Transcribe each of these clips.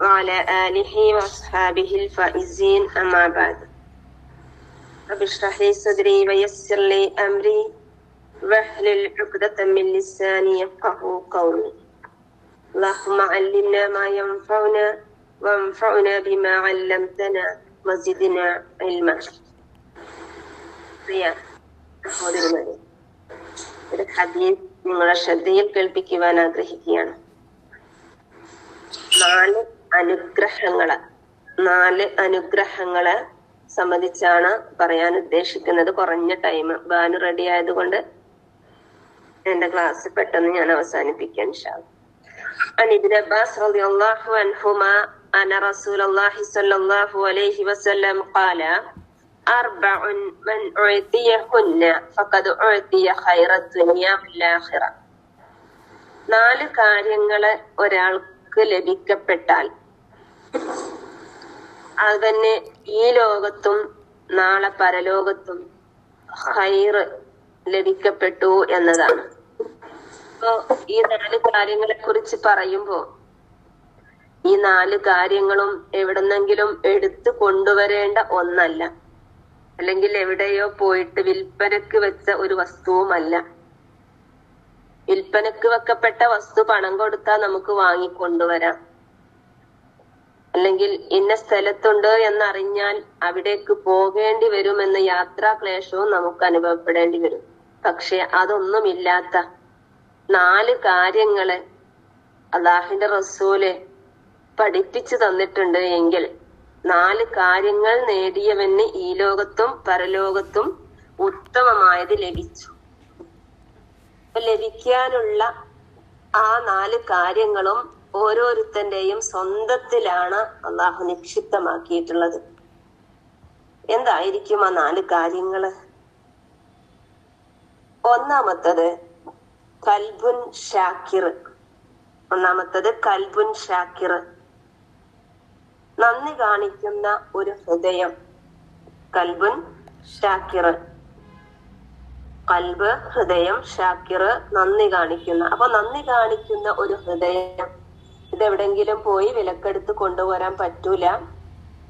وعلى آله وأصحابه الفائزين أما بعد رب اشرح لي صدري ويسر لي أمري واحلل عقدة من لساني يفقه قولي اللهم علمنا ما ينفعنا وانفعنا بما علمتنا وزدنا علما പ്രിയ സഹോദരന്മാരെ ഒരു ഹദീസ് നിങ്ങളുടെ ശ്രദ്ധയിൽ കേൾപ്പിക്കുവാൻ ആഗ്രഹിക്കുകയാണ് നാല് അനുഗ്രഹങ്ങള് നാല് അനുഗ്രഹങ്ങളെ സംബന്ധിച്ചാണ് പറയാൻ ഉദ്ദേശിക്കുന്നത് കുറഞ്ഞ ടൈം ബാന് റെഡി ആയതുകൊണ്ട് എന്റെ ക്ലാസ് പെട്ടെന്ന് ഞാൻ അവസാനിപ്പിക്കാൻ ഷാവും عن ابن عباس رضي الله عنهما أن رسول الله صلى الله عليه وسلم قال أربع من أعطيهن فقد أعطي خير الدنيا والآخرة നാല് കാര്യങ്ങള് ഒരാൾക്ക് ലഭിക്കപ്പെട്ടാൽ തന്നെ ഈ ലോകത്തും നാളെ പരലോകത്തും ഹൈറ് ലഭിക്കപ്പെട്ടു എന്നതാണ്. അപ്പോ ഈ നാല് കാര്യങ്ങളെ കുറിച്ച് പറയുമ്പോ ഈ നാല് കാര്യങ്ങളും എവിടെന്നെങ്കിലും എടുത്തു കൊണ്ടുവരേണ്ട ഒന്നല്ല. അല്ലെങ്കിൽ എവിടെയോ പോയിട്ട് വിൽപ്പനക്ക് വെച്ച ഒരു വസ്തുവുമല്ല. വിൽപ്പനക്ക് വെക്കപ്പെട്ട വസ്തു പണം കൊടുത്താൽ നമുക്ക് വാങ്ങിക്കൊണ്ടുവരാം. അല്ലെങ്കിൽ ഇന്ന സ്ഥലത്തുണ്ട് എന്നറിഞ്ഞാൽ അവിടേക്ക് പോകേണ്ടി വരുമെന്ന യാത്രാ ക്ലേശവും നമുക്ക് അനുഭവപ്പെടേണ്ടി വരും. പക്ഷെ അതൊന്നുമില്ലാത്ത നാല് കാര്യങ്ങൾ അള്ളാഹിന്റെ റസൂൽ പഠിപ്പിച്ചു തന്നിട്ടുണ്ട് എങ്കിൽ നാല് കാര്യങ്ങൾ നേടിയവന് ഈ ലോകത്തും പരലോകത്തും ഉത്തമമായത് ലഭിച്ചു. ലഭിക്കാനുള്ള ആ നാല് കാര്യങ്ങളും ഓരോരുത്തന്റെയും സ്വന്തത്തിലാണ് അള്ളാഹു നിക്ഷിപ്തമാക്കിയിട്ടുള്ളത്. എന്തായിരിക്കും ആ നാല് കാര്യങ്ങൾ? ഒന്നാമത്തത് കൽബുൻ ഷാക്കിർ. ഒന്നാമത്തത് കൽബുൻ ഷാക്കിർ. നന്ദി കാണിക്കുന്ന ഒരു ഹൃദയം. കൽബുൻ ഷാക്കിർ. കൽബ് ഹൃദയം ഷാക്കിർ നന്ദി കാണിക്കുന്ന. അപ്പൊ നന്ദി കാണിക്കുന്ന ഒരു ഹൃദയം ഇതെവിടെങ്കിലും പോയി വിലക്കെടുത്ത് കൊണ്ടുവരാൻ പറ്റൂല.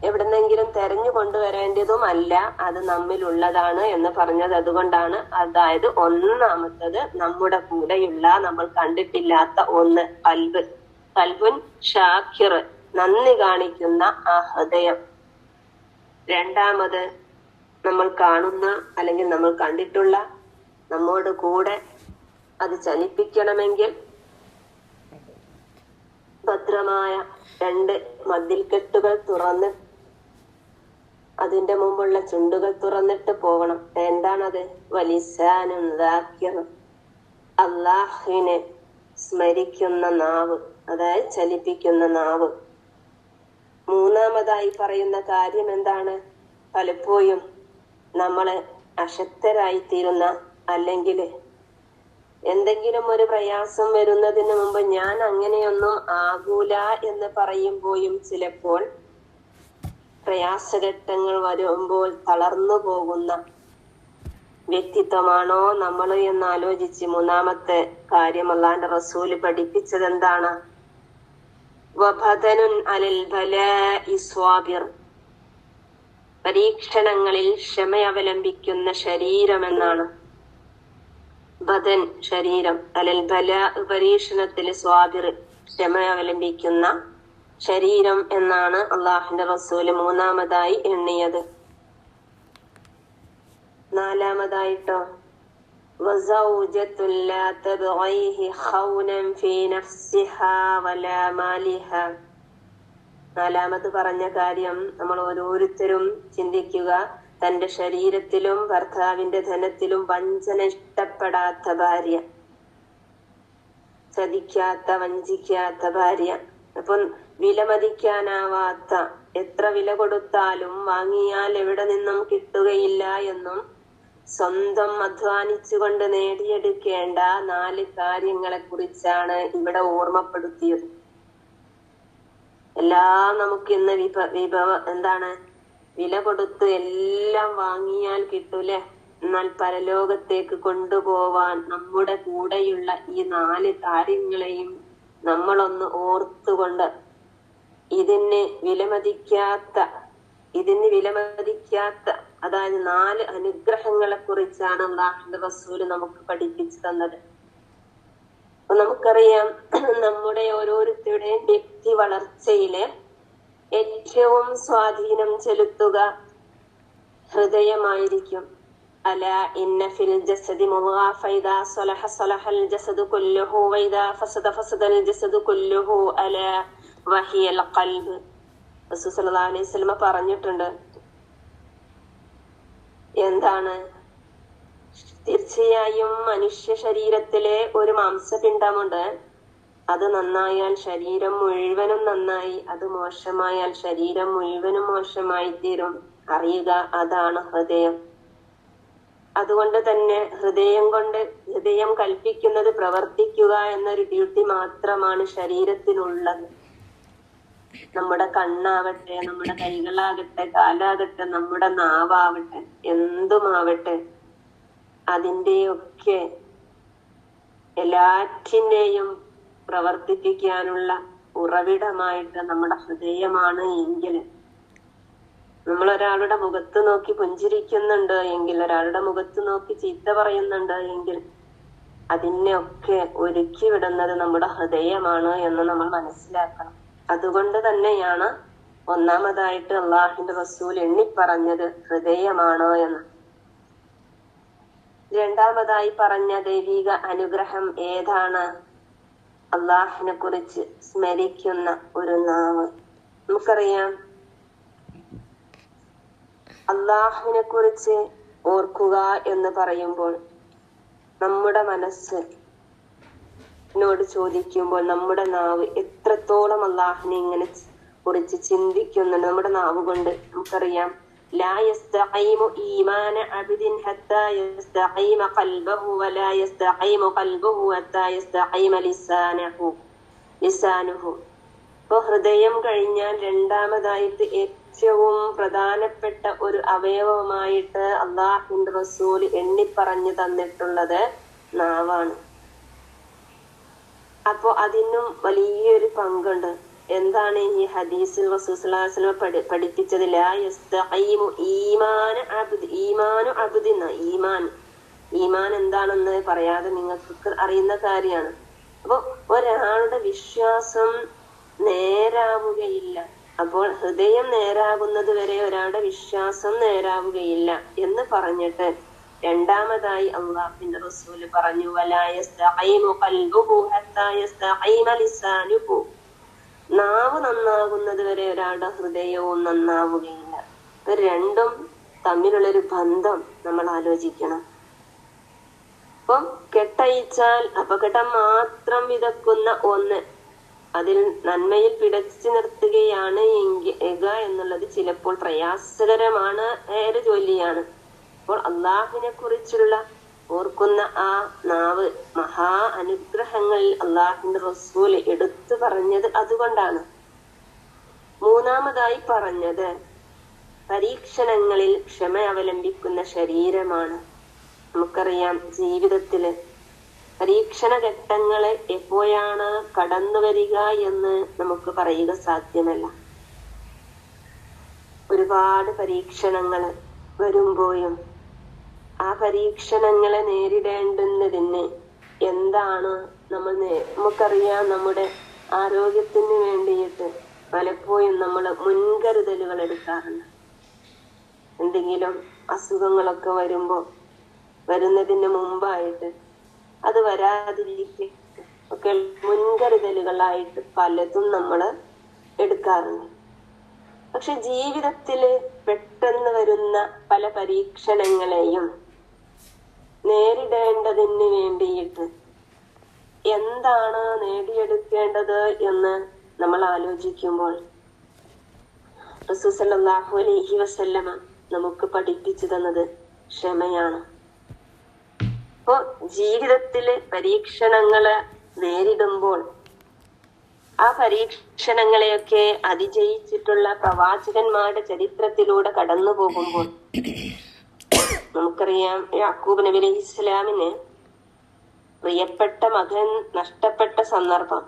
എവിടെന്നെങ്കിലും തെരഞ്ഞു കൊണ്ടുവരേണ്ടതും അല്ല അത് നമ്മിലുള്ളതാണ് എന്ന് പറഞ്ഞത് അതുകൊണ്ടാണ്. അതായത് ഒന്നാമത്തത് നമ്മുടെ കൂടെയുള്ള നമ്മൾ കണ്ടിട്ടില്ലാത്ത ഒന്ന് കൽബ്. കൽബുൻ ഷാഖിർ നന്ദി കാണിക്കുന്ന ആ ഹൃദയം. രണ്ടാമത് നമ്മൾ കാണുന്ന അല്ലെങ്കിൽ നമ്മൾ കണ്ടിട്ടുള്ള നമ്മോട് കൂടെ അത് ചലിപ്പിക്കണമെങ്കിൽ ഭദ്രമായ രണ്ട് മതിൽക്കെട്ടുകൾ തുറന്ന് അതിന്റെ മുമ്പുള്ള ചുണ്ടുകൾ തുറന്നിട്ട് പോകണം. എന്താണത്? വലിസാനും അള്ളാഹുവിനെ സ്മരിക്കുന്ന നാവ് അതായത് ചലിപ്പിക്കുന്ന നാവ്. മൂന്നാമതായി പറയുന്ന കാര്യം എന്താണ്? പലപ്പോഴും നമ്മളെ അശക്തരായി തീരുന്ന അല്ലെങ്കിൽ എന്തെങ്കിലും ഒരു പ്രയാസം വരുന്നതിന് മുമ്പ് ഞാൻ അങ്ങനെയൊന്നും ആകൂല എന്ന് പറയുമ്പോഴും ചിലപ്പോൾ പ്രയാസഘട്ടങ്ങൾ വരുമ്പോൾ തളർന്നു പോകുന്ന വ്യക്തിത്വമാണോ നമ്മൾ എന്ന് ആലോചിച്ച് മൂന്നാമത്തെ കാര്യം അള്ളാന്റെ റസൂൽ പഠിപ്പിച്ചത് എന്താണ്? പരീക്ഷണങ്ങളിൽ ക്ഷമ അവലംബിക്കുന്ന ശരീരം എന്നാണ് ബദൻ ശരീരം അലൽ ബല പരീക്ഷണത്തിൽ സ്വാബിർ ക്ഷമ അവലംബിക്കുന്ന ശരീരം എന്നാണ് അള്ളാഹിന്റെ റസൂല് മൂന്നാമതായി എണ്ണിയത് നാലാമതായിട്ടോ وزوجة لا تبغيه خونا في نفسها ولا مالها നാലാമത് പറഞ്ഞ കാര്യം നമ്മൾ ഓരോരുത്തരും ചിന്തിക്കുക തന്റെ ശരീരത്തിലും ഭർത്താവിന്റെ ധനത്തിലും വഞ്ചന ഇഷ്ടപ്പെടാത്ത ഭാര്യ. ചതിക്കാത്ത വഞ്ചിക്കാത്ത ഭാര്യ. അപ്പം വിലമതിക്കാനാവാത്ത എത്ര വില കൊടുത്താലും വാങ്ങിയാൽ എവിടെ നിന്നും കിട്ടുകയില്ല എന്നും സ്വന്തം അധ്വാനിച്ചുകൊണ്ട് നേടിയെടുക്കേണ്ട നാല് കാര്യങ്ങളെ കുറിച്ചാണ് ഇവിടെ ഓർമ്മപ്പെടുത്തിയത്. എല്ലാം നമുക്ക് ഇന്ന് വിഭ വിഭവ എന്താണ് വില കൊടുത്ത് എല്ലാം വാങ്ങിയാൽ കിട്ടൂലേ? എന്നാൽ പരലോകത്തേക്ക് കൊണ്ടുപോവാൻ നമ്മുടെ കൂടെയുള്ള ഈ നാല് കാര്യങ്ങളെയും നമ്മളൊന്ന് ഓർത്തുകൊണ്ട് ഇതിന് വിലമതിക്കാത്ത ഇതിന് വിലമതിക്കാത്ത അതായത് നാല് അനുഗ്രഹങ്ങളെ കുറിച്ചാണ് അള്ളാഹുന്റെ റസൂൽ നമുക്ക് പഠിപ്പിച്ചു തന്നത്. നമുക്കറിയാം നമ്മുടെ ഓരോരുത്തരുടെയും വ്യക്തി വളർച്ചയിൽ ഏറ്റവും സ്വാധീനം ചെലുത്തുക ഹൃദയമായിരിക്കും. അല ഇന്ന ഫിൽ ജസദി മുദ്ഗ ഫൈദ സലഹ സലഹൽ ജസദു കുല്ലുഹു വൈദ ഫസദ ഫസദൽ ജസദു കുല്ലുഹു അല വഹിയൽ ഖൽബ്. സല്ലല്ലാഹു അലൈഹി വസല്ലം പറഞ്ഞിട്ടുണ്ട്. എന്താണ്? തീർച്ചയായും മനുഷ്യ ശരീരത്തിലെ ഒരു മാംസപിണ്ഡമുണ്ട്. അത് നന്നായാൽ ശരീരം മുഴുവനും നന്നായി അത് മോശമായാൽ ശരീരം മുഴുവനും മോശമായി തീരും അറിയുക അതാണ് ഹൃദയം. അതുകൊണ്ട് തന്നെ ഹൃദയം കൊണ്ട് ഹൃദയം കൽപ്പിക്കുന്നത് പ്രവർത്തിക്കുക എന്നൊരു ഡ്യൂട്ടി മാത്രമാണ് ശരീരത്തിനുള്ളത്. നമ്മുടെ കണ്ണാവട്ടെ നമ്മുടെ കൈകളാകട്ടെ കാലാകട്ടെ നമ്മുടെ നാവാവട്ടെ എന്തുമാവട്ടെ അതിന്റെയൊക്കെ എല്ലാറ്റിനെയും പ്രവർത്തിപ്പിക്കാനുള്ള ഉറവിടമായിട്ട് നമ്മുടെ ഹൃദയമാണ് എങ്കിൽ നമ്മൾ ഒരാളുടെ മുഖത്ത് നോക്കി പുഞ്ചിരിക്കുന്നുണ്ട് എങ്കിൽ ഒരാളുടെ മുഖത്ത് നോക്കി ചീത്ത പറയുന്നുണ്ട് എങ്കിൽ അതിനെയൊക്കെ ഒരുക്കി വിടുന്നത് നമ്മുടെ ഹൃദയമാണ് എന്ന് നമ്മൾ മനസ്സിലാക്കണം. അതുകൊണ്ട് തന്നെയാണ് ഒന്നാമതായിട്ട് അള്ളാഹിന്റെ റസൂൽ എണ്ണി പറഞ്ഞത് ഹൃദയമാണ് എന്ന്. രണ്ടാമതായി പറഞ്ഞ ദൈവിക അനുഗ്രഹം ഏതാണ്? അള്ളാഹിനെ കുറിച്ച് സ്മരിക്കുന്ന ഒരു നാവ്. നമുക്കറിയാം. അള്ളാഹുവിനെ കുറിച്ച് ഓർക്കുക എന്ന് പറയുമ്പോൾ നമ്മുടെ മനസ്സ് നോട് ചോദിക്കുമ്പോൾ നമ്മുടെ നാവ് എത്രത്തോളം അള്ളാഹിനെ ഇങ്ങനെ കുറിച്ച് ചിന്തിക്കുന്നുണ്ട്. നമ്മുടെ നാവ് കൊണ്ട് നമുക്കറിയാം. لا يستقيم إيمان عبد حتى يستقيم قلبه ولا يستقيم قلبه حتى يستقيم لسانه لسانه ഇപ്പൊ ഹൃദയം കഴിഞ്ഞാൽ രണ്ടാമതായിട്ട് ഏറ്റവും പ്രധാനപ്പെട്ട ഒരു അവയവമായിട്ട് അള്ളാഹുന്റെ റസൂൽ എണ്ണിപ്പറഞ്ഞു തന്നിട്ടുള്ളത് നാവാണ് അപ്പോ അതിനും വലിയൊരു പങ്കുണ്ട് എന്താണ് ഈ ഹദീസിൽ റസൂസ്ലാസ്ലമ പഠി പഠിപ്പിച്ചത് ഈമാന ഈമാൻ. ഈമാൻ എന്താണെന്ന് പറയാതെ നിങ്ങൾക്ക് അറിയുന്ന കാര്യമാണ്. അപ്പൊ ഒരാളുടെ വിശ്വാസം നേരാവുകയില്ല. അപ്പോൾ ഹൃദയം നേരാകുന്നത് വരെ ഒരാളുടെ വിശ്വാസം നേരാവുകയില്ല എന്ന് പറഞ്ഞിട്ട് രണ്ടാമതായി അള്ളാഹിന്റെ റസൂൽ പറഞ്ഞു വലായസ്തഖീമു നാവ് നന്നാകുന്നത് വരെ ഒരാളുടെ ഹൃദയവും നന്നാവുകയില്ല. രണ്ടും തമ്മിലുള്ളൊരു ബന്ധം നമ്മൾ ആലോചിക്കണം. അപ്പം കെട്ടയിച്ചാൽ അപകടം മാത്രം വിതക്കുന്ന ഒന്ന് അതിൽ നന്മയിൽ പിടച്ചു നിർത്തുകയാണ് എങ്ക എന്നുള്ളത് ചിലപ്പോൾ പ്രയാസകരമാണ് ഏറെ ജോലിയാണ്. അപ്പോൾ അള്ളാഹിനെ കുറിച്ചുള്ള ഓർക്കുന്ന ആ നാവ് മഹാ അനുഗ്രഹങ്ങളിൽ അള്ളാഹിന്റെ റസൂൽ എടുത്തു പറഞ്ഞത് അതുകൊണ്ടാണ്. മൂന്നാമതായി പറഞ്ഞത് പരീക്ഷണങ്ങളിൽ ക്ഷമ അവലംബിക്കുന്ന ശരീരമാണ്. നമുക്കറിയാം ജീവിതത്തിൽ പരീക്ഷണ ഘട്ടങ്ങൾ എപ്പോഴാണ് കടന്നു വരിക എന്ന് നമുക്ക് പറയുക സാധ്യമല്ല. ഒരുപാട് പരീക്ഷണങ്ങൾ വരുമ്പോഴും ആ പരീക്ഷണങ്ങളെ നേരിടേണ്ടുന്നതിന് എന്താണ് നമ്മൾ നമുക്കറിയാം നമ്മുടെ ആരോഗ്യത്തിന് വേണ്ടിയിട്ട് പലപ്പോഴും നമ്മൾ മുൻകരുതലുകൾ എടുക്കാറുണ്ട്. എന്തെങ്കിലും അസുഖങ്ങളൊക്കെ വരുമ്പോൾ വരുന്നതിന് മുമ്പായിട്ട് അത് വരാതിരിക്കുക ഒക്കെ മുൻകരുതലുകളായിട്ട് പലതും നമ്മൾ എടുക്കാറുണ്ട്. പക്ഷെ ജീവിതത്തിൽ പെട്ടെന്ന് വരുന്ന പല പരീക്ഷണങ്ങളെയും നേരിടേണ്ടതിന് വേണ്ടിയിട്ട്. എന്താണ് നേടിയെടുക്കേണ്ടത് എന്ന് നമ്മൾ ആലോചിക്കുമ്പോൾ റസൂസല്ലാഹു വസല്ലമ നമുക്ക് പഠിപ്പിച്ചു തന്നത് ക്ഷമയാണ്. അപ്പോ ജീവിതത്തിൽ പരീക്ഷണങ്ങൾ നേരിടുമ്പോൾ ആ പരീക്ഷണങ്ങളെയൊക്കെ അതിജയിച്ചിട്ടുള്ള പ്രവാചകന്മാരുടെ ചരിത്രത്തിലൂടെ കടന്നു പോകുമ്പോൾ നമുക്കറിയാം യാക്കൂബ് നബി അലൈഹി ഇസ്ലാമിന് പ്രിയപ്പെട്ട മകൻ നഷ്ടപ്പെട്ട സന്ദർഭം.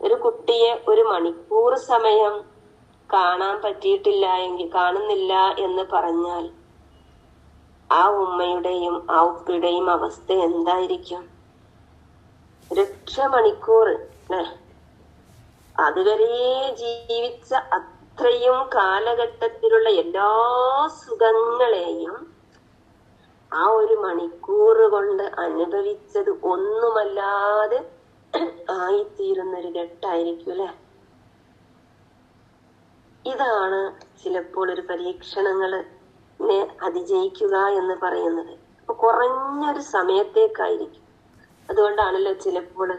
ഒരു കുട്ടിയെ ഒരു മണിക്കൂർ സമയം കാണാൻ പറ്റിയിട്ടില്ല എങ്കിൽ കാണുന്നില്ല എന്ന് പറഞ്ഞാൽ ആ ഉമ്മയുടെയും ആ ഉപ്പയുടെയും അവസ്ഥ എന്തായിരിക്കും? രക്ഷ മണിക്കൂർ അല്ലെ അതുവരെ ജീവിച്ച അത്രയും കാലഘട്ടത്തിലുള്ള എല്ലാ സുഖങ്ങളെയും ആ ഒരു മണിക്കൂർ കൊണ്ട് അനുഭവിച്ചത് ഒന്നുമല്ലാതെ ആയിത്തീരുന്ന ഒരു ഘട്ടായിരിക്കും അല്ലെ? ഇതാണ് ചിലപ്പോൾ ഒരു പരീക്ഷണങ്ങൾ അതിജയിക്കുക എന്ന് പറയുന്നത്. അപ്പൊ കുറഞ്ഞൊരു സമയത്തേക്കായിരിക്കും. അതുകൊണ്ടാണല്ലോ ചിലപ്പോൾ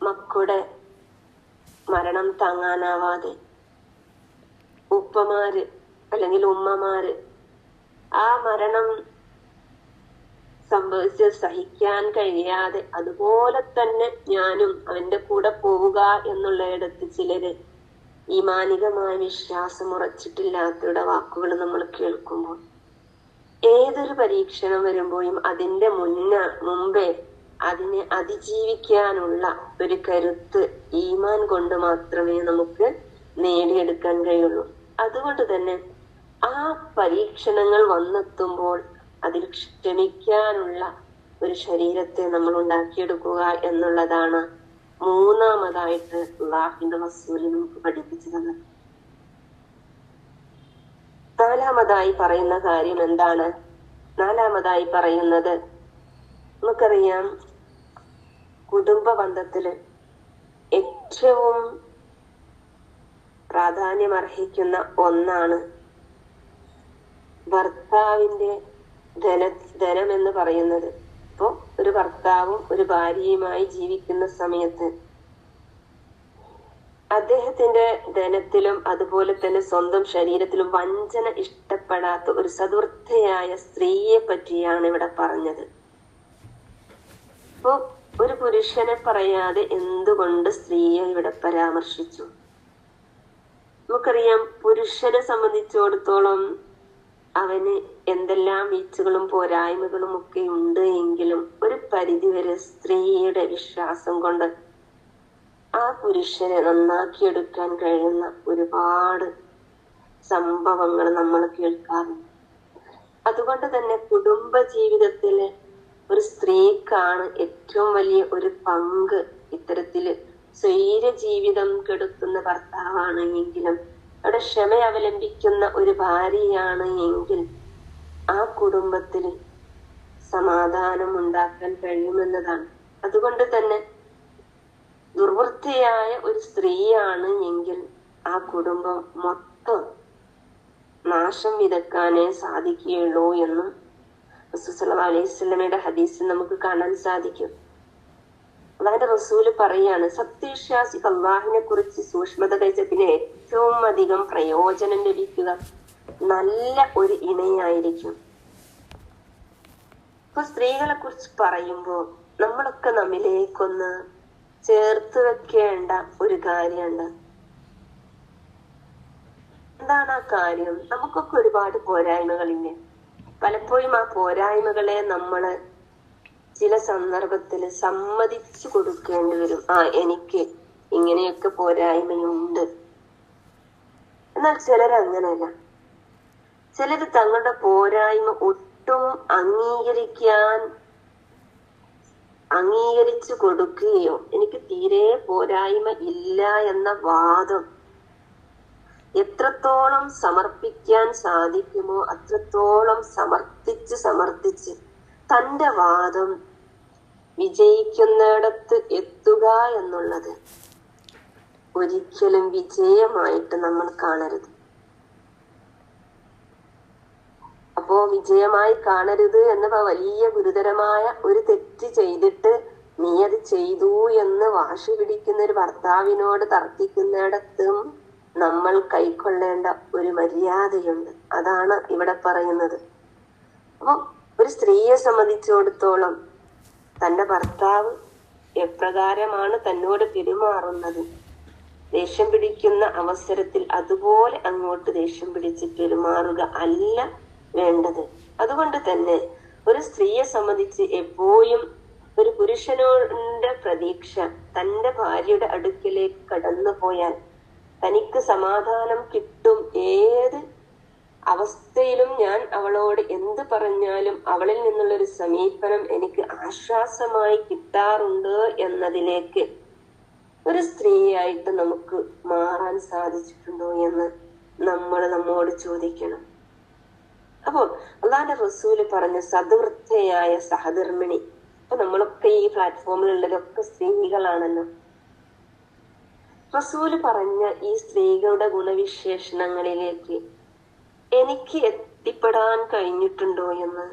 മക്കളുടെ മരണം താങ്ങാനാവാതെ ഉപ്പമാര് അല്ലെങ്കിൽ ഉമ്മമാര് ആ മരണം സംഭവിച്ച് സഹിക്കാൻ കഴിയാതെ അതുപോലെ തന്നെ ഞാനും അവന്റെ കൂടെ പോവുക എന്നുള്ളയിടത്ത് ചിലര് ഈ മാനികമായ വിശ്വാസം ഉറച്ചിട്ടില്ലാത്തവരുടെ വാക്കുകൾ നമ്മൾ കേൾക്കുമ്പോൾ ഏതൊരു പരീക്ഷണം വരുമ്പോഴും അതിന്റെ മുന്ന മുമ്പേ അതിനെ അതിജീവിക്കാനുള്ള ഒരു കരുത്ത് ഈമാൻ കൊണ്ട് മാത്രമേ നമുക്ക് നേടിയെടുക്കാൻ കഴിയുള്ളൂ. അതുകൊണ്ട് തന്നെ ആ പരീക്ഷണങ്ങൾ വന്നെത്തുമ്പോൾ അതിൽ ക്ഷമിക്കാനുള്ള ഒരു ശരീരത്തെ നമ്മൾ ഉണ്ടാക്കിയെടുക്കുക എന്നുള്ളതാണ് മൂന്നാമതായിട്ട് അള്ളാഹിന്റെ വസൂൽ നമുക്ക് പഠിപ്പിച്ചു തന്നത് നാലാമതായി പറയുന്ന കാര്യം എന്താണ്? നാലാമതായി പറയുന്നത് നമുക്കറിയാം കുടുംബ ബന്ധത്തിൽ ഏറ്റവും പ്രാധാന്യം അർഹിക്കുന്ന ഒന്നാണ്. ഭർത്താവിന്റെ ധന ധനം എന്ന് പറയുന്നത്. ഇപ്പോ ഒരു ഭർത്താവും ഒരു ഭാര്യയുമായി ജീവിക്കുന്ന സമയത്ത് അദ്ദേഹത്തിന്റെ ധനത്തിലും അതുപോലെ തന്നെ സ്വന്തം ശരീരത്തിലും വഞ്ചന ഇഷ്ടപ്പെടാത്ത ഒരു സതുർത്ഥയായ സ്ത്രീയെ പറ്റിയാണ് ഇവിടെ പറഞ്ഞത്. ഇപ്പോ ഒരു പുരുഷനെ പറയാതെ എന്തുകൊണ്ട് സ്ത്രീയെ ഇവിടെ പരാമർശിച്ചു? നമുക്കറിയാം പുരുഷനെ സംബന്ധിച്ചിടത്തോളം അവന് എന്തെല്ലാം വീച്ചുകളും പോരായ്മകളും ഒക്കെ ഉണ്ട് എങ്കിലും ഒരു പരിധിവരെ സ്ത്രീയുടെ വിശ്വാസം കൊണ്ട് ആ പുരുഷനെ നന്നാക്കിയെടുക്കാൻ കഴിയുന്ന ഒരുപാട് സംഭവങ്ങൾ നമ്മൾ കേൾക്കാറുണ്ട്. അതുകൊണ്ട് തന്നെ കുടുംബ ജീവിതത്തിൽ ഒരു സ്ത്രീക്കാണ് ഏറ്റവും വലിയ ഒരു പങ്ക് ഇത്തരത്തിൽ ജീവിതം കെടുത്തുന്ന ഭർത്താവാണ് എങ്കിലും അവിടെ ക്ഷമ അവലംബിക്കുന്ന ഒരു ഭാര്യയാണ് എങ്കിൽ ആ കുടുംബത്തിൽ സമാധാനം ഉണ്ടാക്കാൻ കഴിയുമെന്നതാണ്. അതുകൊണ്ട് തന്നെ ദുർവൃത്തിയായ ഒരു സ്ത്രീയാണ് എങ്കിൽ ആ കുടുംബം മൊത്തം നാശം വിതക്കാനേ സാധിക്കുകയുള്ളൂ എന്നും അലൈഹി സ്വലമയുടെ ഹദീസിൽ നമുക്ക് കാണാൻ സാധിക്കും. അതായത് റസൂൽ പറയാണ് സത്യവിശ്വാസിക്ക് അള്ളാഹിനെ കുറിച്ച് സൂക്ഷ്മത കഴിച്ചതിന് ഏറ്റവും അധികം പ്രയോജനം ലഭിക്കുക നല്ല ഒരു ഇണയായിരിക്കും. ഇപ്പൊ സ്ത്രീകളെ കുറിച്ച് പറയുമ്പോൾ നമ്മളൊക്കെ നമ്മിലേക്കൊന്ന് ചേർത്ത് വെക്കേണ്ട ഒരു കാര്യമുണ്ട്. എന്താണ് ആ കാര്യം? നമുക്കൊക്കെ ഒരുപാട് പോരായ്മകളില്ലേ? പലപ്പോഴും ആ പോരായ്മകളെ നമ്മൾ ചില സന്ദർഭത്തിൽ സമ്മതിച്ചു കൊടുക്കേണ്ടി വരും. ആ എനിക്ക് ഇങ്ങനെയൊക്കെ പോരായ്മയുണ്ട്. എന്നാൽ ചിലർ അങ്ങനെയല്ല ചിലര് തങ്ങളുടെ പോരായ്മ ഒട്ടും അംഗീകരിക്കാൻ അംഗീകരിച്ചു കൊടുക്കുകയോ എനിക്ക് തീരെ പോരായ്മ ഇല്ല എന്ന വാദം എത്രത്തോളം സമർപ്പിക്കാൻ സാധിക്കുമോ അത്രത്തോളം സമർത്ഥിച്ച് സമർത്ഥിച്ച് തന്റെ വാദം വിജയിക്കുന്നിടത്ത് എത്തുക എന്നുള്ളത് ഒരിക്കലും വിജയമായിട്ട് നമ്മൾ കാണരുത്. അപ്പോ വിജയമായി കാണരുത് എന്ന വലിയ ഗുരുതരമായ ഒരു തെറ്റ് ചെയ്തിട്ട് നീ അത് ചെയ്തു എന്ന് വാശി പിടിക്കുന്ന ഒരു ഭർത്താവിനോട് തർക്കിക്കുന്നിടത്തും നമ്മൾ കൈക്കൊള്ളേണ്ട ഒരു മര്യാദയുണ്ട്. അതാണ് ഇവിടെ പറയുന്നത്. അപ്പൊ ഒരു സ്ത്രീയെ സംബന്ധിച്ചിടത്തോളം തന്റെ ഭർത്താവ് എപ്രകാരമാണ് തന്നോട് പെരുമാറുന്നത്? ദേഷ്യം പിടിക്കുന്ന അവസരത്തിൽ അതുപോലെ അങ്ങോട്ട് ദേഷ്യം പിടിച്ച് പെരുമാറുക അല്ല വേണ്ടത്. അതുകൊണ്ട് തന്നെ ഒരു സ്ത്രീയെ സംബന്ധിച്ച് എപ്പോഴും ഒരു പുരുഷനോടെ പ്രതീക്ഷ തന്റെ ഭാര്യയുടെ അടുക്കിലേക്ക് കടന്നു പോയാൽ തനിക്ക് സമാധാനം കിട്ടും ഏത് അവസ്ഥയിലും ഞാൻ അവളോട് എന്ത് പറഞ്ഞാലും അവളിൽ നിന്നുള്ള ഒരു സമീപനം എനിക്ക് ആശ്വാസമായി കിട്ടാറുണ്ട് എന്നതിലേക്ക് ഒരു സ്ത്രീയായിട്ട് നമുക്ക് മാറാൻ സാധിച്ചിട്ടുണ്ടോ എന്ന് നമ്മൾ നമ്മോട് ചോദിക്കണം. അപ്പോൾ അള്ളാന്റെ റസൂൽ പറഞ്ഞ സദ്വൃത്തയായ സഹധർമ്മിണി അപ്പൊ നമ്മളൊക്കെ ഈ പ്ലാറ്റ്ഫോമിലുള്ളതൊക്കെ സ്ത്രീകളാണല്ലോ. റസൂൽ പറഞ്ഞ ഈ സ്ത്രീകളുടെ ഗുണവിശേഷണങ്ങളിലേക്ക് എനിക്ക് എത്തിപ്പെടാൻ കഴിഞ്ഞിട്ടുണ്ടോ എന്ന്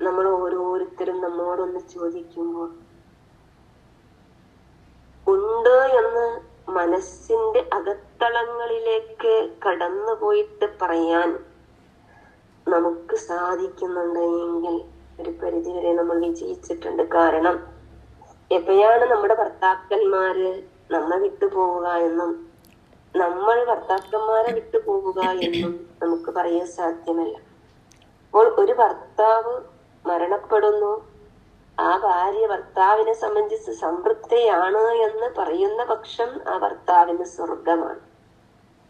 നമ്മൾ ഓരോരുത്തരും നമ്മോടൊന്ന് ചോദിക്കുമ്പോൾ ഉണ്ട് എന്ന് മനസ്സിന്റെ അകത്തളങ്ങളിലേക്ക് കടന്നു പോയിട്ട് പറയാൻ നമുക്ക് സാധിക്കുന്നുണ്ട് എങ്കിൽ ഒരു പരിധിവരെ നമ്മൾ വിജയിച്ചിട്ടുണ്ട്. കാരണം എപ്പോഴാണ് നമ്മുടെ ഭർത്താക്കന്മാര് നമ്മെ വിട്ടുപോവുക എന്നും നമ്മൾ ഭർത്താക്കന്മാരെ വിട്ടുപോകുക എന്നും നമുക്ക് പറയാൻ സാധ്യമല്ല. അപ്പോൾ ഒരു ഭർത്താവ് മരണപ്പെടുന്നു. ആ ഭാര്യ ഭർത്താവിനെ സംബന്ധിച്ച് സംതൃപ്തിയാണ് എന്ന് പറയുന്ന പക്ഷം ആ ഭർത്താവിന് സ്വർഗമാണ്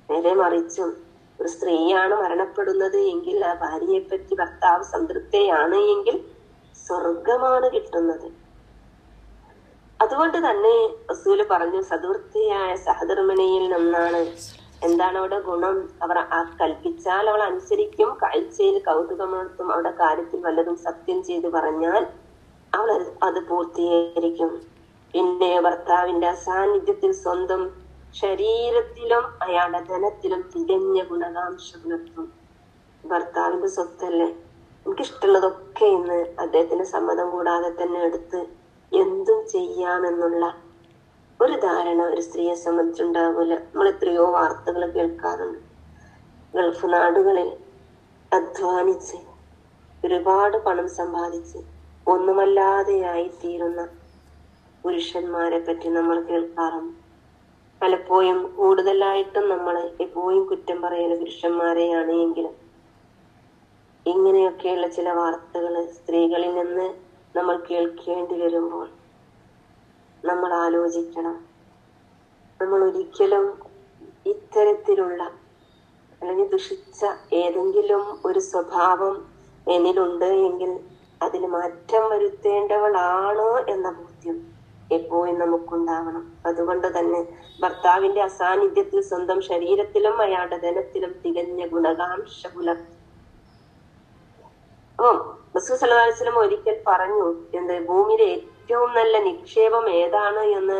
നേരെ മറിച്ചും ഒരു സ്ത്രീയാണ് മരണപ്പെടുന്നത് എങ്കിൽ ആ ഭാര്യയെ പറ്റി ഭർത്താവ് സംതൃപ്തിയാണ് എങ്കിൽ സ്വർഗമാണ് കിട്ടുന്നത്. അതുകൊണ്ട് തന്നെ റസൂൽ പറഞ്ഞു സതുവൃത്തിയായ സഹധർമ്മിണിയിൽ നിന്നാണ് എന്താണ് അവിടെ ഗുണം? അവർ ആ കൽപ്പിച്ചാൽ അവൾ അനുസരിക്കും കാഴ്ചയിൽ കൗതുകമുണർത്തും അവളുടെ കാര്യത്തിൽ വല്ലതും സത്യം ചെയ്ത് പറഞ്ഞാൽ അവൾ അത് അത് പൂർത്തീകരിക്കും. പിന്നെ ഭർത്താവിന്റെ അസാന്നിധ്യത്തിൽ സ്വന്തം ശരീരത്തിലും അയാളുടെ ധനത്തിലും തികഞ്ഞ ഗുണകാംക്ഷ പുലർത്തും ഭർത്താവിന്റെ സ്വത്തല്ലേ? എനിക്കിഷ്ടമുള്ളതൊക്കെ ഇന്ന് അദ്ദേഹത്തിന്റെ സമ്മതം കൂടാതെ തന്നെ എടുത്ത് എന്തും ചെയ്യാമെന്നുള്ള ഒരു ധാരണ ഒരു സ്ത്രീയെ സംബന്ധിച്ചുണ്ടാവില്ല നമ്മൾ എത്രയോ വാർത്തകൾ കേൾക്കാറുണ്ട്. ഗൾഫ് നാടുകളിൽ അധ്വാനിച്ച് ഒരുപാട് പണം സമ്പാദിച്ച് ഒന്നുമല്ലാതെയായി തീരുന്ന പുരുഷന്മാരെ പറ്റി നമ്മൾ കേൾക്കാറുണ്ട്. പലപ്പോഴും കൂടുതലായിട്ടും നമ്മൾ എപ്പോഴും കുറ്റം പറയുന്ന പുരുഷന്മാരെയാണ് എങ്കിലും ഇങ്ങനെയൊക്കെയുള്ള ചില വാർത്തകൾ സ്ത്രീകളിൽ നിന്ന് നമ്മൾ കേൾക്കേണ്ടി വരുമ്പോൾ നമ്മൾ ആലോചിക്കണം. നമ്മൾ ഒരിക്കലും ഇത്തരത്തിലുള്ള അല്ലെങ്കിൽ ദുഷിച്ച ഏതെങ്കിലും ഒരു സ്വഭാവം എന്നിലുണ്ട് എങ്കിൽ അതിന് മാറ്റം വരുത്തേണ്ടവളാണ് എന്ന ബോധ്യം എപ്പോഴും നമുക്കുണ്ടാവണം. അതുകൊണ്ട് തന്നെ ഭർത്താവിന്റെ അസാന്നിധ്യത്തിൽ സ്വന്തം ശരീരത്തിലും അയാളുടെ ധനത്തിലും തികഞ്ഞ ഗുണകാംക്ഷ പുലർത്തും അപ്പം റസൂൽ സല്ലല്ലാഹു ഒരിക്കൽ പറഞ്ഞു എന്ത് ഭൂമിയിലെ ഏറ്റവും നല്ല നിക്ഷേപം ഏതാണ് എന്ന്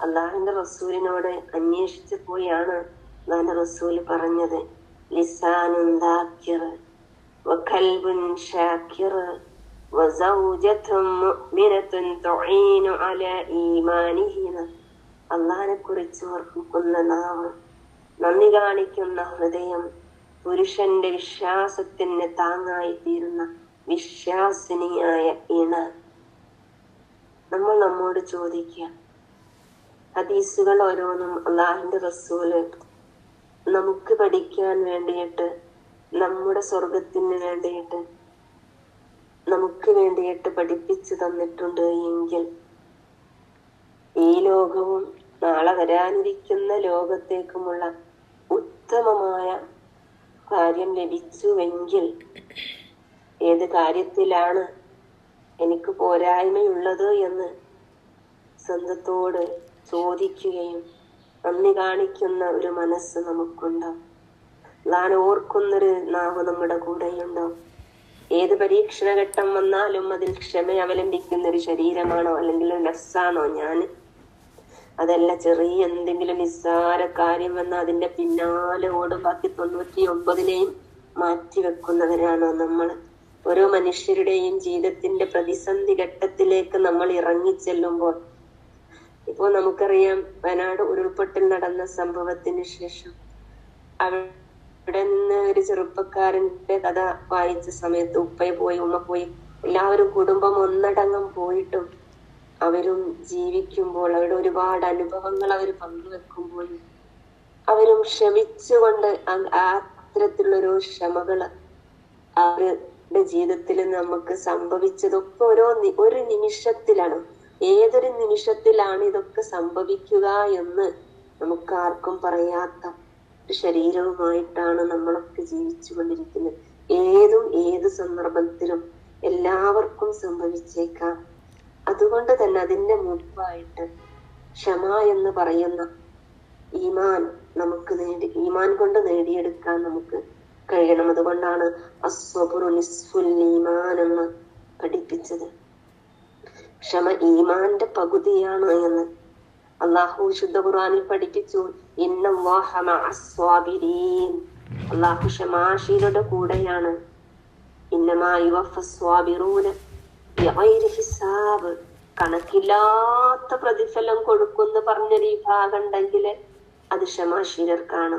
അള്ളാഹിന്റെ റസൂലിനോട് അന്വേഷിച്ചു പോയാണ് അള്ളാഹിന്റെ റസൂൽ പറഞ്ഞത്. ലിസാനുൻ കുറിച്ച് ഓർമ്മിക്കുന്ന നാവ് നന്ദി കാണിക്കുന്ന ഹൃദയം പുരുഷന്റെ വിശ്വാസത്തിന് താങ്ങായി തീരുന്ന വിശ്വാസിനിയായ ഇണ. നമ്മൾ നമ്മോട് ചോദിക്കുക ഹദീസുകൾ ഓരോന്നും അള്ളാഹിന്റെ റസൂൽ നമുക്ക് പഠിക്കാൻ വേണ്ടിയിട്ട് നമ്മുടെ സ്വർഗത്തിന് വേണ്ടിയിട്ട് നമുക്ക് വേണ്ടിയിട്ട് പഠിപ്പിച്ചു തന്നിട്ടുണ്ട് എങ്കിൽ ഈ ലോകവും നാളെ വരാനിരിക്കുന്ന ലോകത്തേക്കുമുള്ള ഉത്തമമായ കാര്യം ലഭിച്ചുവെങ്കിൽ ഏത് കാര്യത്തിലാണ് എനിക്ക് പോരായ്മയുള്ളത് എന്ന് സ്വന്തത്തോട് ചോദിക്കുകയും നന്ദി കാണിക്കുന്ന ഒരു മനസ്സ് നമുക്കുണ്ടോ? ഞാൻ ഓർക്കുന്നൊരു നാവ് നമ്മുടെ കൂടെയുണ്ടോ? ഏത് പരീക്ഷണഘട്ടം വന്നാലും അതിൽ ക്ഷമ അവലംബിക്കുന്ന ഒരു ശരീരമാണോ അല്ലെങ്കിൽ നഫ്സാണോ ഞാൻ? അതല്ല ചെറിയ എന്തെങ്കിലും നിസ്സാര കാര്യം വന്നാൽ അതിന്റെ പിന്നാലെ ഓടും. ബാക്കി തൊണ്ണൂറ്റി ഒമ്പതിനെയും മാറ്റി വെക്കുന്നവരാണോ നമ്മൾ? ഓരോ മനുഷ്യരുടെയും ജീവിതത്തിന്റെ പ്രതിസന്ധി ഘട്ടത്തിലേക്ക് നമ്മൾ ഇറങ്ങിച്ചെല്ലുമ്പോൾ ഇപ്പോ നമുക്കറിയാം വയനാട് ഉരുൾപൊട്ടൽ നടന്ന സംഭവത്തിന് ശേഷം അവിടെ നിന്ന് ഒരു ചെറുപ്പക്കാരന്റെ കഥ വായിച്ച സമയത്ത് ഉപ്പയെ പോയി ഉമ്മ പോയി എല്ലാവരും കുടുംബം ഒന്നടങ്കം പോയിട്ടും അവരും ജീവിക്കുമ്പോൾ അവരുടെ ഒരുപാട് അനുഭവങ്ങൾ അവർ പങ്കുവെക്കുമ്പോൾ അവരും ക്ഷമിച്ചുകൊണ്ട് ആ- ഒരു ക്ഷമകൾ അവർ ജീവിതത്തിൽ നമുക്ക് സംഭവിച്ചതൊക്കെ ഓരോ ഒരു നിമിഷത്തിലാണ്. ഏതൊരു നിമിഷത്തിലാണ് ഇതൊക്കെ സംഭവിക്കുക എന്ന് നമുക്ക് ആർക്കും പറയാത്ത ശരീരവുമായിട്ടാണ് നമ്മളൊക്കെ ജീവിച്ചു കൊണ്ടിരിക്കുന്നത്. ഏതും ഏത് സന്ദർഭത്തിലും എല്ലാവർക്കും സംഭവിച്ചേക്കാം. അതുകൊണ്ട് തന്നെ അതിന്റെ മുൻപായിട്ട് ക്ഷമ എന്ന് പറയുന്ന ഈമാൻ നമുക്ക് നേടി ഈമാൻ കൊണ്ട് നേടിയെടുക്കാൻ നമുക്ക് കഴിയണം. അതുകൊണ്ടാണ് എന്ന് പഠിപ്പിച്ചത്. ക്ഷമ ഈമാന്റെ പകുതിയാണ് എന്ന് അള്ളാഹു വിശുദ്ധ ഖുർആനിൽ പഠിപ്പിച്ചു. അള്ളാഹു ക്ഷമാശീലയുടെ കൂടെയാണ്. കണക്കില്ലാത്ത പ്രതിഫലം കൊടുക്കുന്ന പറഞ്ഞൊരു വിഭാഗം ഉണ്ടെങ്കിൽ അത് ക്ഷമാശീലർക്കാണ്.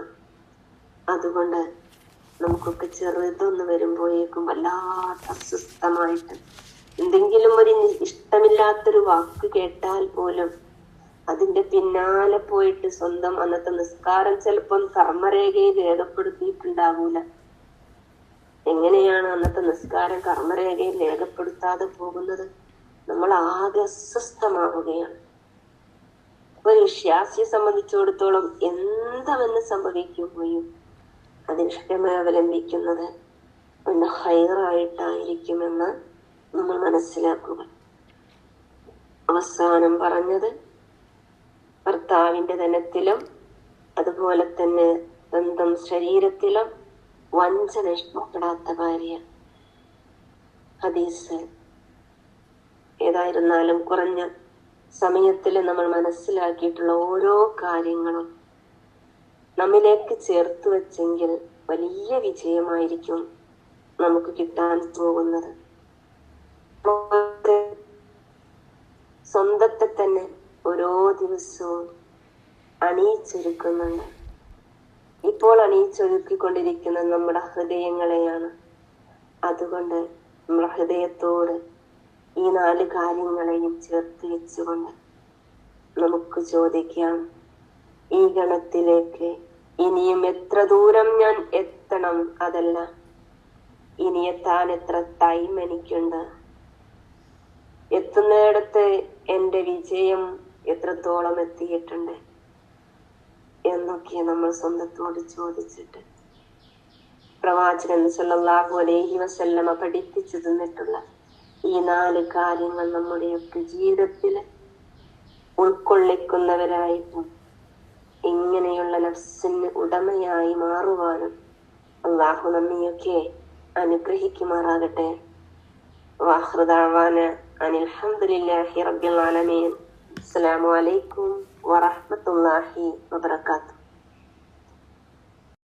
അതുകൊണ്ട് നമുക്കൊക്കെ ചെറുതൊന്ന് വരുമ്പോഴേക്കും വല്ലാത്ത അസ്വസ്ഥമായിട്ട് എന്തെങ്കിലും ഒരു ഇഷ്ടമില്ലാത്തൊരു വാക്ക് കേട്ടാൽ പോലും അതിന്റെ പിന്നാലെ പോയിട്ട് സ്വന്തം അന്നത്തെ നിസ്കാരം ചിലപ്പം കർമ്മരേഖയിൽ രേഖപ്പെടുത്തിയിട്ടുണ്ടാവൂല. എങ്ങനെയാണ് അന്നത്തെ നിസ്കാരം കർമ്മരേഖയിൽ രേഖപ്പെടുത്താതെ പോകുന്നത്? നമ്മൾ ആകെ അസ്വസ്ഥമാവുകയാണ്. ഒരു വിശ്വാസിയെ സംബന്ധിച്ചിടത്തോളം എന്തവന്ന് സംഭവിക്കുകയും അതിന് അവലംബിക്കുന്നത് ഒന്ന് ഹൈറായിട്ടായിരിക്കുമെന്ന് നമ്മൾ മനസ്സിലാക്കുക അവസാനം പറഞ്ഞത് ഭർത്താവിന്റെ ധനത്തിലും അതുപോലെ തന്നെ സ്വന്തം ശരീരത്തിലും വഞ്ചന ഇഷ്ടപ്പെടാത്ത ഭാര്യ. ഹദീസ് ഏതായിരുന്നാലും കുറഞ്ഞ സമയത്തിൽ നമ്മൾ മനസ്സിലാക്കിയിട്ടുള്ള ഓരോ കാര്യങ്ങളും നമ്മിലേക്ക് ചേർത്ത് വെച്ചെങ്കിൽ വലിയ വിജയമായിരിക്കും നമുക്ക് കിട്ടാൻ പോകുന്നത്. സ്വന്തത്തെ തന്നെ ഓരോ ദിവസവും അണിയിച്ചൊരുക്കുന്നുണ്ട് ഇപ്പോൾ അണിയിച്ചൊരുക്കിക്കൊണ്ടിരിക്കുന്നത് നമ്മുടെ ഹൃദയങ്ങളെയാണ്. അതുകൊണ്ട് നമ്മുടെ ഹൃദയത്തോട് ഈ നാല് കാര്യങ്ങളെയും ചേർത്ത് വെച്ചുകൊണ്ട് നമുക്ക് ചോദിക്കാം. ഈ ഗണത്തിലേക്ക് ഇനിയും എത്ര ദൂരം ഞാൻ എത്തണം അതല്ല. ഇനി എത്താൻ എത്ര ടൈം എനിക്കുണ്ട്. എത്തുന്നിടത്ത് എന്റെ വിജയം എത്രത്തോളം എത്തിയിട്ടുണ്ട് എന്നൊക്കെ നമ്മൾ സ്വന്തത്തോട് ചോദിച്ചിട്ട് പ്രവാചകൻ സല്ലല്ലാഹു അലൈഹി വസല്ലമ പഠിപ്പിച്ചു തന്നിട്ടുള്ള ഈ നാല് കാര്യങ്ങൾ നമ്മുടെയൊക്കെ ജീവിതത്തിൽ ഉൾക്കൊള്ളിക്കുന്നവരായിട്ടും ഇങ്ങനെയുള്ള നഫ്സിന് ഉടമയായി മാറുവാനും അള്ളാഹു നമ്മയൊക്കെ അനുഗ്രഹിക്കുമാറാകട്ടെ. വാഹൃദാവാന് അനിൽഹമുല്ലാഹി റബ്ബിൽ ആലമീൻ. അസ്സലാമു അലൈക്കും വറഹ്മത്തുള്ളാഹി വബറകാതുഹു.